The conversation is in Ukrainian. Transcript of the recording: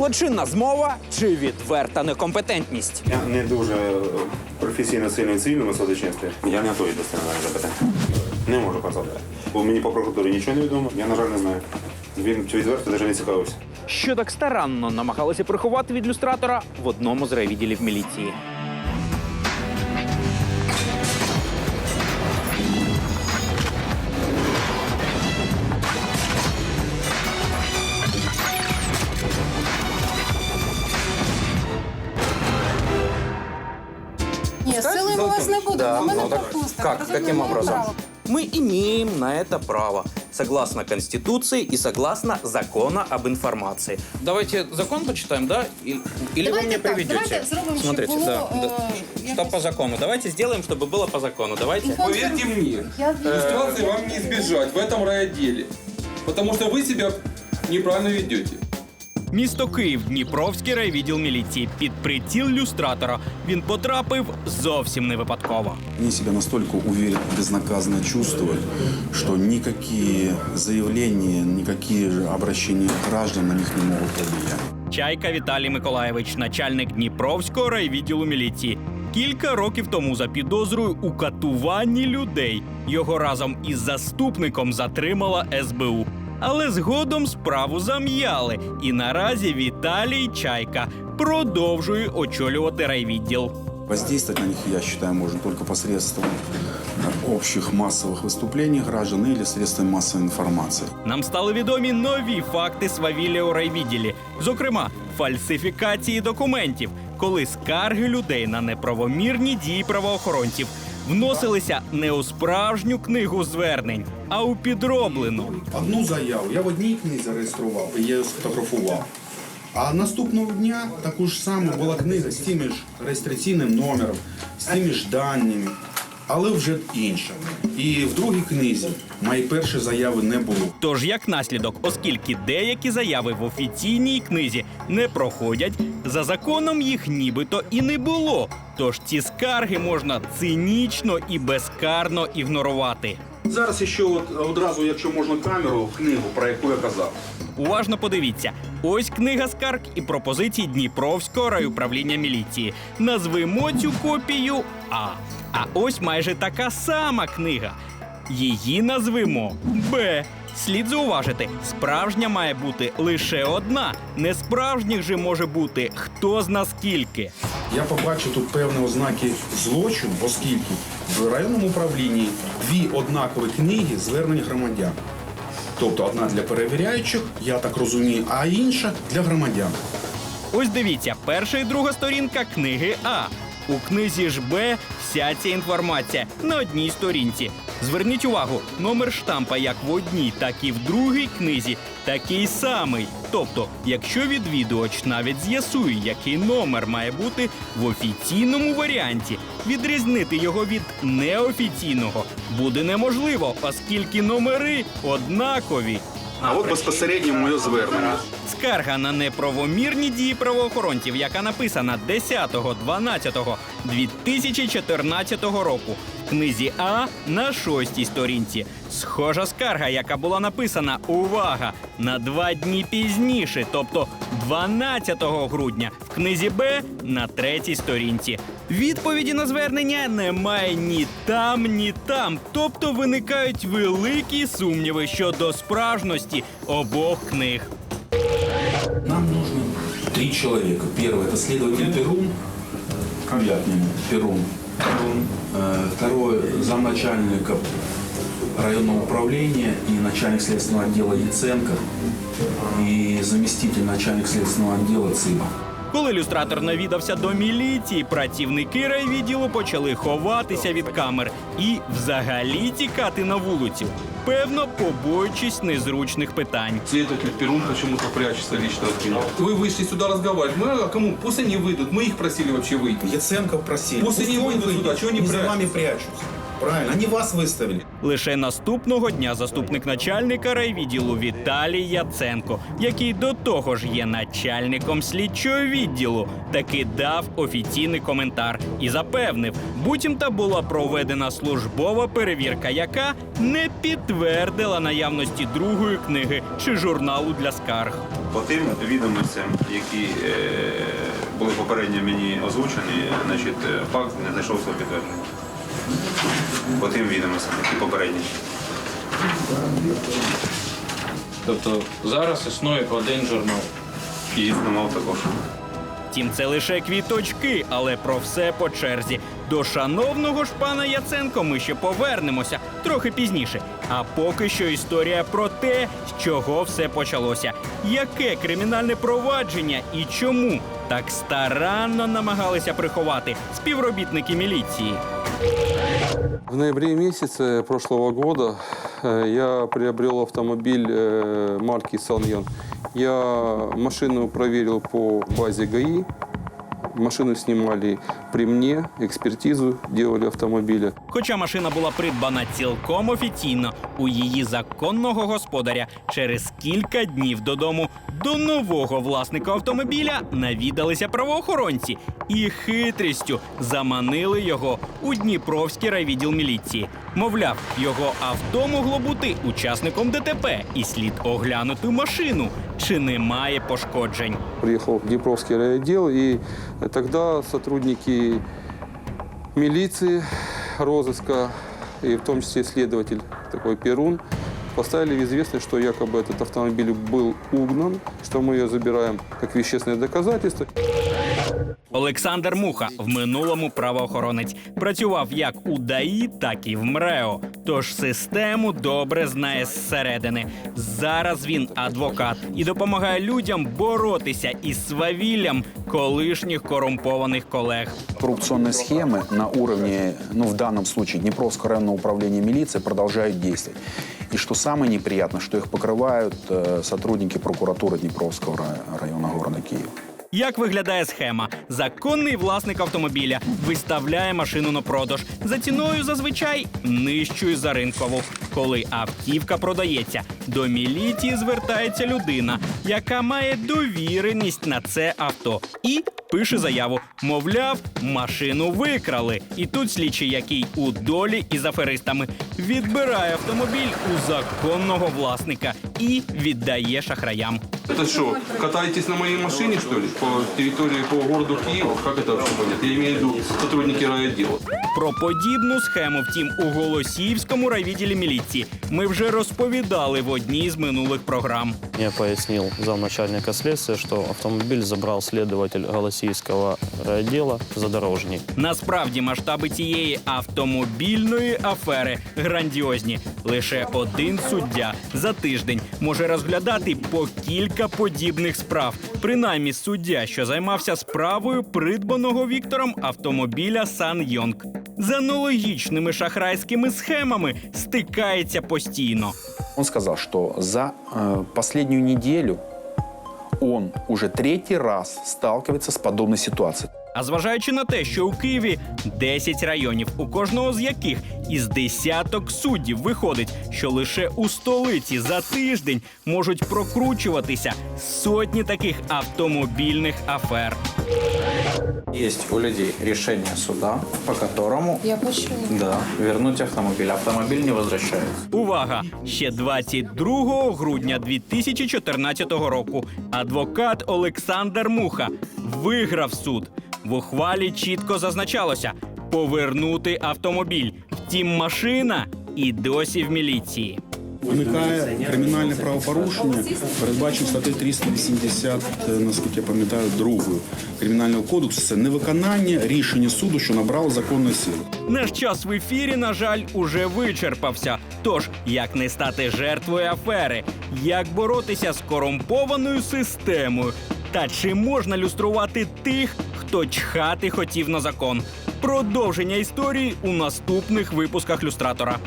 злочинна змова чи відверта некомпетентність? Я не дуже е, професійно сильний в цивільному судочинстві. Я не готовий до сценарію запитання. Не можу казати. Бо мені по прокуратурі нічого не відомо. Я, на жаль, не знаю. Він чи відверто навіть не цікавився. Що так старанно намагалися приховати від люстратора в одному з райвідділів міліції. Ні, сили ми вас не будемо, ми не пропустимо. ну Как? Розуміємо, Каким маємо образом? право. Мы имеем на это право, согласно Конституции и согласно закону об информации. Давайте закон почитаем, да? Или, или Давайте вы мне так, приведете? давайте сделаем, чтобы Смотрите, было, да, да. э, Что якось- по закону? Давайте сделаем, чтобы было по закону. Давайте. Поверьте мне, Я вижу. иллюстрации вам не избежать в этом райотделе. Потому что вы себя неправильно ведете. Місто Київ, Дніпровський райвідділ міліції. Під приціл люстратора він потрапив зовсім не випадково. Они себя настолько уверенно, безнаказанно чувствуют, что никакие заявления, никакие же обращения граждан на них не могут повлиять. Чайка Віталій Миколаєвич, начальник Дніпровського райвідділу міліції. Кілька років тому за підозрою у катуванні людей його разом із заступником затримала СБУ Але згодом справу зам'яли, і наразі Віталій Чайка продовжує очолювати райвідділ. Воздействовать на них, я считаю, можно только посредством э, общих массовых выступлений граждан или средствами массовой информации. Нам стали відомі нові факти свавілля у райвідділі, зокрема, фальсифікації документів, коли скарги людей на неправомірні дії правоохоронців вносилися не у справжню книгу звернень, а у підроблену. Одну заяву я в одній книзі зареєстрував і я її сфотографував. А наступного дня таку ж саму була книга з тим ж реєстраційним номером, з тими ж даними, але вже інша. І в другій книзі моєї першої заяви не було. Тож, як наслідок, оскільки деякі заяви в офіційній книзі не проходять, за законом їх нібито і не було. Тож ці скарги можна цинічно і безкарно ігнорувати. Зараз ще от одразу, якщо можна камеру, книгу, про яку я казав. Уважно подивіться. Ось книга скарг і пропозицій Дніпровського райуправління міліції. Назвемо цю копію А. А ось майже така сама книга. Її назвемо Б. Слід зауважити, справжня має бути лише одна. Несправжніх же може бути хто зна скільки. Я побачив тут певні ознаки злочину, оскільки в районному управлінні дві однакові книги звернень громадян. Тобто одна для перевіряючих, я так розумію, а інша для громадян. Ось дивіться, перша і друга сторінка книги А. У книзі ж Б вся ця інформація на одній сторінці. Зверніть увагу, номер штампа як в одній, так і в другій книзі такий самий. Тобто, якщо відвідувач навіть з'ясує, який номер має бути в офіційному варіанті, відрізнити його від неофіційного буде неможливо, оскільки номери однакові. А от безпосередньо моє звернення. Скарга на неправомірні дії правоохоронців, яка написана 10.12.2014 року в книзі А на шостій сторінці. Схожа скарга, яка була написана увага на два дні пізніше, тобто 12 грудня, в книзі Б на третій сторінці. Відповіді на звернення немає ні там, ні там. Тобто виникають великі сумніви щодо справжності обох книг. Нам нужно три человека. Первый это следователь Перун, я к нему, Перун. Э, Второй замначальника районного управления и начальник следственного отдела Яценко и заместитель начальник следственного отдела Цыба. Коли люстратор навідався до міліції, працівники райвідділу почали ховатися від камер і взагалі тікати на вулицю. Певно, побоюючись незручних питань. Следователь Перун почему-то прячется лично от меня. Вы вышли сюда разговаривать. Мы, а кому? Пусть они выйдут. Мы их просили вообще выйти. Яценко просили. Пусть они выйдут сюда, чего они не за прячутся? вами прячутся. Правильно, они вас выставили. Лише наступного дня заступник начальника райвідділу Віталій Яценко, який до того ж є начальником слідчого відділу, таки дав офіційний коментар і запевнив, буцімта була проведена службова перевірка, яка не підтвердила наявності другої книги чи журналу для скарг. По тим відомостям, які е, були попередньо мені озвучені, значить, е, факт не знайшов свого підтвердження. По тим відомостям, які попередні. Тобто зараз існує один журнал. І існував також. Втім, це лише квіточки, але про все по черзі. До шановного ж пана Яценко ми ще повернемося трохи пізніше. А поки що історія про те, з чого все почалося, яке кримінальне провадження і чому так старанно намагалися приховати співробітники міліції. В ноябре месяце прошлого года э, я приобрел автомобиль э, марки Саньон. Я машину проверил по базе ГАИ. Машину снимали при мне, экспертизу делали автомобиля. Хоча машина була придбана цілком офіційно у її законного господаря, через кілька днів додому до нового власника автомобіля навідалися правоохоронці і хитрістю заманили його у Дніпровський райвідділ міліції. Мовляв, його авто могло бути учасником ДТП, і слід оглянути машину, чи немає пошкоджень. Приехал в Днепровский райотдел, и тогда сотрудники милиции, розыска, и в том числе следователь такой Перун, поставили в известность, что якобы этот автомобиль был угнан, что мы ее забираем как вещественное доказательство. Олександр Муха в минулому правоохоронець працював як у ДАІ, так і в МРЕО. Тож систему добре знає зсередини. Зараз він адвокат і допомагає людям боротися із свавіллям колишніх корумпованих колег. Коррупционные схемы на уровне, ну в данном случае Днепровского районного управления милиции продолжают действовать. И что самое неприятное, что их покрывают э, сотрудники прокуратуры Днепровского рай- района города Киева. Як виглядає схема? Законний власник автомобіля виставляє машину на продаж за ціною зазвичай нижчою за ринкову. Коли автівка продається, до міліції звертається людина, яка має довіреність на це авто, і пише заяву. Мовляв, машину викрали. І тут слідчий, який у долі із аферистами, відбирає автомобіль у законного власника і віддає шахраям. Это что, катаетесь на моей машине, что ли, по территории, по городу Киева? Как это вообще понятно? Я имею в виду сотрудники райотдела. Про подібну схему, втім, у Голосіївському райвідділі міліції ми вже розповідали в одній з минулих програм. Мне пояснил замначальника следствия, что автомобиль забрал следователь Голосийского райотдела задорожник. Насправді масштаби цієї автомобільної афери грандіозні. Лише один суддя за тиждень може розглядати по кілька подібних справ. Принаймні, суддя, що займався справою придбаного Віктором автомобіля Сан Йонг. З аналогічними шахрайськими схемами стикається постійно. Он сказал, что за э, последнюю неделю он уже третий раз сталкивается с подобной ситуацией. А зважаючи на те, що у Києві 10 районів, у кожного з яких із десяток суддів виходить, що лише у столиці за тиждень можуть прокручуватися сотні таких автомобільних афер. Есть у людей решение суда, по которому Я почула. да, вернуть автомобиль. Автомобиль не возвращается. Увага! Ще 22 грудня 2014 року адвокат Олександр Муха виграв суд. В ухвалі чітко зазначалося повернути автомобіль. Втім, машина і досі в міліції. Виникає кримінальне правопорушення, передбачено статтею 380, е, наскільки я пам'ятаю, другою кримінального кодексу. Це невиконання рішення суду, що набрало законної сили. Наш час в ефірі, на жаль, уже вичерпався. Тож, як не стати жертвою афери, як боротися з корумпованою системою, та чи можна люструвати тих, хто чхати хотів на закон? Продовження історії у наступних випусках люстратора.